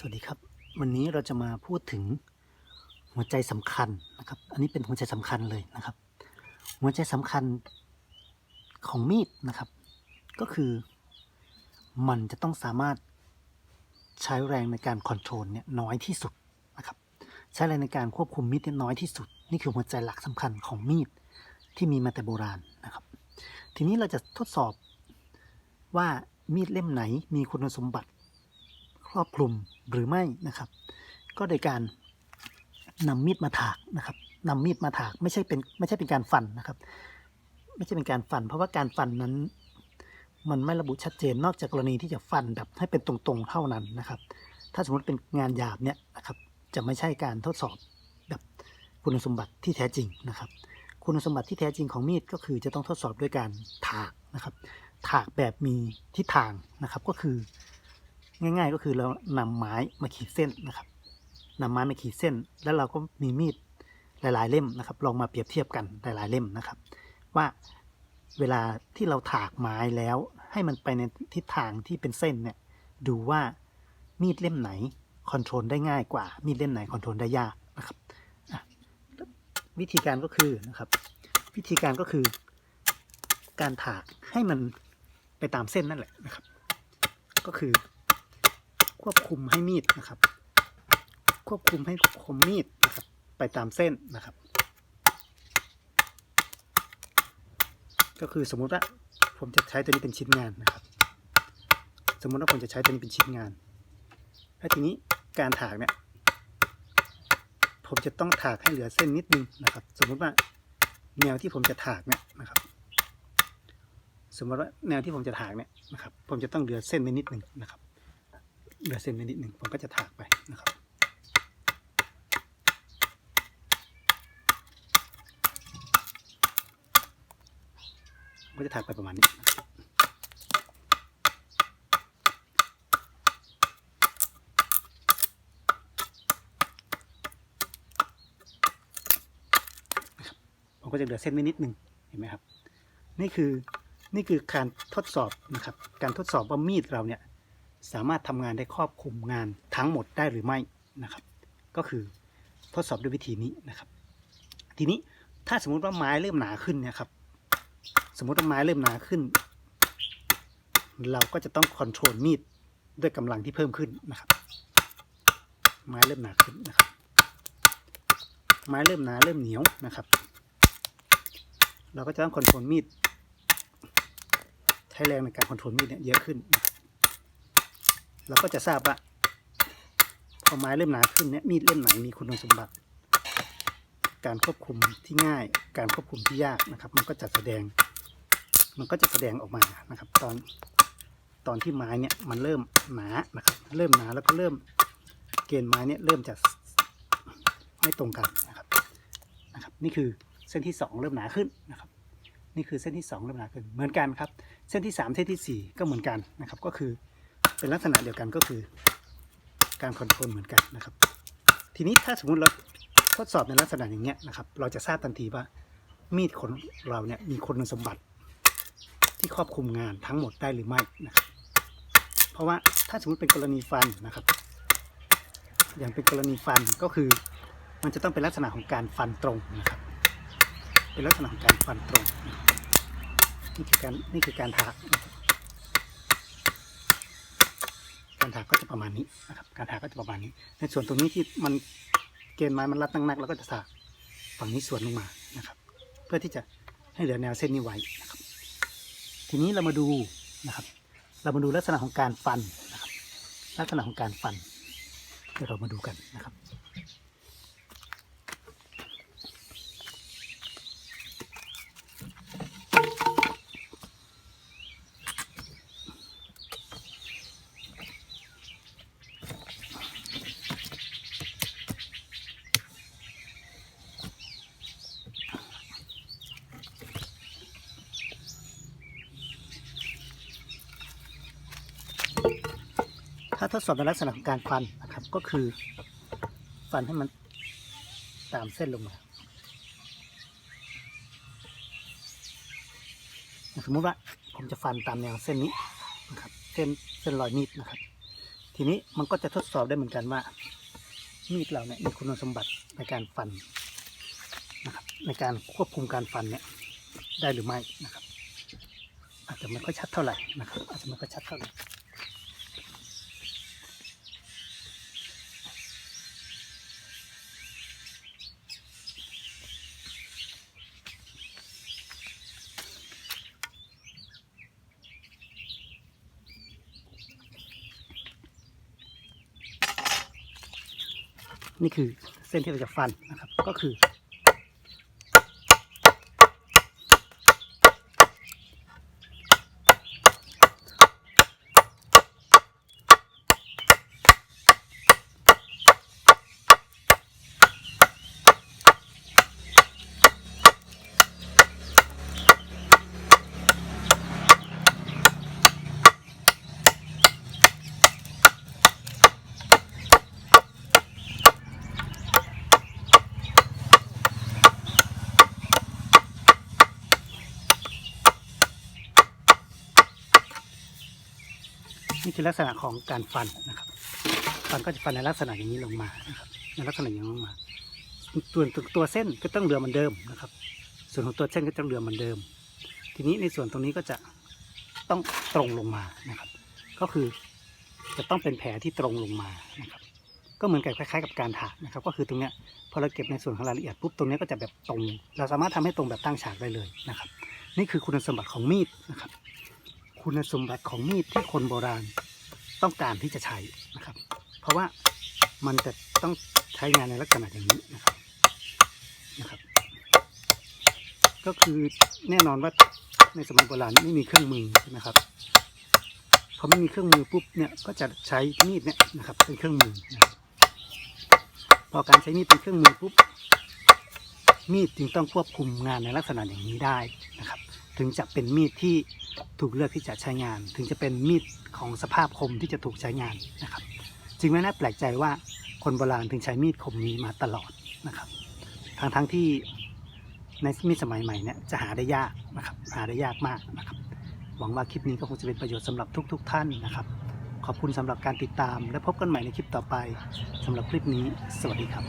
สวัสดีครับ วันนี้เราจะมาพูดถึงหัวใจสำคัญนะครับ อันนี้เป็นหัวใจสำคัญเลยนะครับ หัวใจสำคัญของมีดนะครับ ก็คือมันจะต้องสามารถใช้แรงในการคอนโทรลเนี่ยน้อยที่สุดนะครับ ใช้แรงในการควบคุมมีดเนี่ยน้อยที่สุด นี่คือหัวใจหลักสำคัญของมีดที่มีมาแต่โบราณนะครับ ทีนี้เราจะทดสอบว่ามีดเล่มไหนมีคุณสมบัติครอบคลุม หรือไม่นะครับ ก็โดยการนำมีดมาถากนะครับนำมีดมาถากไม่ใช่เป็นไม่ใช่เป็นการฟันนะครับ ไม่ใช่เป็นการฟัน เพราะว่าการฟันนั้น มันไม่ระบุชัดเจนนอกจากกรณีที่จะฟันแบบให้เป็นตรงๆเท่านั้นนะครับ ถ้าสมมติเป็นงานหยาบเนี่ยนะครับ จะไม่ใช่การทดสอบแบบคุณสมบัติที่แท้จริงนะครับ คุณสมบัติที่แท้จริงของมีดก็คือจะต้องทดสอบด้วยการถากนะครับ ถากแบบมีทิศทางนะครับก็คือ ง่าย ๆ ก็คือเรานำไม้มาขีดเส้นนะครับนำไม้มาขีดเส้น แล้วเราก็มีมีดหลายๆเล่มนะครับ ลองมาเปรียบเทียบกันหลายๆเล่มนะครับ ว่าเวลาที่เราถากไม้แล้ว ให้มันไปในทิศทางที่เป็นเส้นเนี่ยดูว่ามีดเล่มไหนคอนโทรลได้ง่ายกว่า มีดเล่มไหนคอนโทรลได้ยากนะครับวิธีการก็คือนะครับ วิธีการก็คือ การถากให้มันไปตามเส้นนั่นแหละนะครับ ก็คือ ควบคุมให้มีดนะครับ ควบคุมให้คมมีดนะครับ ไปตามเส้นนะครับ ก็คือสมมุติว่าผมจะใช้ตัวนี้เป็นชิ้นงานนะครับ สมมุติว่าผมจะใช้ตัวนี้เป็นชิ้นงานแล้วทีนี้การถากเนี่ยผมจะต้องถากให้เหลือเส้นนิดนึงนะครับ สมมุติว่าแนวที่ผมจะถากเนี่ยนะครับ สมมติว่าแนวที่ผมจะถากเนี่ยนะครับ ผมจะต้องเหลือเส้นไว้นิดนึงนะครับ เหลือเส้นไว้นิดหนึ่งผมก็จะถากไปนะครับก็จะถากไปประมาณนี้นะครับผมก็จะเหลือเส้นไว้นิดหนึ่งเห็นไหมครับ นี่คือนี่คือการทดสอบนะครับ การทดสอบว่ามีดเราเนี่ย สามารถทำงานได้ครอบคลุมงานทั้งหมดได้หรือไม่นะครับ ก็คือทดสอบด้วยวิธีนี้นะครับ ทีนี้ถ้าสมมุติว่าไม้เริ่มหนาขึ้นเนี่ยครับ สมมุติว่าไม้เริ่มหนาขึ้น เราก็จะต้องคอนโทรลมีดด้วยกำลังที่เพิ่มขึ้นนะครับ ไม้เริ่มหนาขึ้นนะครับ ไม้เริ่มหนาเริ่มเหนียวนะครับ เราก็จะต้องคอนโทรลมีดใช้แรงในการคอนโทรลมีดเนี่ยเยอะขึ้นนะครับ เราก็จะทราบว่าพอไม้เริ่มหนาขึ้นเนี่ยมีดเล่มไหนมีคุณสมบัติ การควบคุมที่ง่าย การควบคุมที่ยากนะครับ มันก็จะแสดง มันก็จะแสดงออกมานะครับ ตอนตอนที่ไม้เนี่ยมันเริ่มหนานะครับ เริ่มหนาแล้วก็เริ่มเกณฑ์ไม้เนี่ยเริ่มจะไม่ตรงกันนะครับนะครับ นี่คือเส้นที่สองเริ่มหนาขึ้นนะครับนี่คือเส้นที่สองเริ่มหนาขึ้นเหมือนกันครับ เส้นที่สามเส้นที่สี่ก็เหมือนกันนะครับ ก็คือ เป็นลักษณะเดียวกันก็คือการคอนโทรลเหมือนกันนะครับ ทีนี้ถ้าสมมุติเราทดสอบในลักษณะอย่างเงี้ยนะครับ เราจะทราบทันทีว่ามีดของเราเนี่ยมีคุณสมบัติ ที่ครอบคลุมงานทั้งหมดได้หรือไม่นะครับ เพราะว่าถ้าสมมติเป็นกรณีฟันนะครับ อย่างเป็นกรณีฟันก็คือ มันจะต้องเป็นลักษณะของการฟันตรงนะครับ เป็นลักษณะของการฟันตรง นี่คือการนี่คือการถากนะครับ การถากก็จะประมาณนี้นะครับ การถากก็จะประมาณนี้ ในส่วนตรงนี้ที่มันเกณฑ์ไม้มันรัดนักๆเราก็จะถากฝั่งนี้ส่วนลงมานะครับ เพื่อที่จะให้เหลือแนวเส้นนี้ไว้นะครับ ทีนี้เรามาดูนะครับ เรามาดูลักษณะของการฟันนะครับ ลักษณะของการฟันเดี๋ยวเรามาดูกันนะครับ ทดสอบในลักษณะของการฟันนะครับ ก็คือฟันให้มันตามเส้นลงมา สมมุติว่าผมจะฟันตามแนวเส้นนี้นะครับ เส้นเส้นรอยมีดนะครับ ทีนี้มันก็จะทดสอบได้เหมือนกันว่า มีดเราเนี่ยมีคุณสมบัติในการฟันนะครับ ในการควบคุมการฟันเนี่ยได้หรือไม่นะครับ อาจจะไม่ค่อยชัดเท่าไหร่นะครับ อาจจะไม่ค่อยชัดเท่าไหร่ นี่คือเส้นที่เราจะฟันนะครับ ก็คือ นี่คือลักษณะของการฟันนะครับ ฟันก็จะฟันในลักษณะอย่างนี้ลงมานะครับในลักษณะอย่างนี้ลงมาตัวตัวตัวเส้นก็ต้องเรือเหมือนเดิมนะครับ ส่วนของตัวเส้นก็ต้องเรือเหมือนเดิม ทีนี้ในส่วนตรงนี้ก็จะต้องตรงลงมานะครับ ก็คือจะต้องเป็นแผลที่ตรงลงมานะครับ ก็เหมือนกับคล้ายๆ กับการถากนะครับ ก็คือตรงเนี้ยพอเราเก็บในส่วนของรายละเอียดปุ๊บตรงเนี้ยก็จะแบบตรง เราสามารถทำให้ตรงแบบตั้งฉากได้เลยนะครับ นี่คือคุณสมบัติของมีดนะครับ คุณสมบัติของมีดที่คนโบราณต้องการที่จะใช้นะครับ เพราะว่ามันจะต้องใช้งานในลักษณะอย่างนี้นะครับนะครับ ก็คือแน่นอนว่าในสมัยโบราณไม่มีเครื่องมือใช่ไหมครับพอไม่มีเครื่องมือปุ๊บเนี่ยก็จะใช้มีดเนี่ยนะครับเป็นเครื่องมือนะพอการใช้มีดเป็นเครื่องมือปุ๊บมีดจึงต้องควบคุมงานในลักษณะอย่างนี้ได้นะครับ ถึงจะเป็นมีดที่ถูกเลือกที่จะใช้งาน ถึงจะเป็นมีดของสภาพคมที่จะถูกใช้งานนะครับ จึงไม่น่าแปลกใจว่าคนโบราณถึงใช้มีดคมนี้มาตลอดนะครับทั้งทั้งๆที่ในมีดสมัยใหม่เนี่ยจะหาได้ยากนะครับหาได้ยากมากนะครับ หวังว่าคลิปนี้ก็คงจะเป็นประโยชน์สำหรับทุกๆท่านนะครับ ขอบคุณสำหรับการติดตามและพบกันใหม่ในคลิปต่อไปสำหรับคลิปนี้ สวัสดีครับ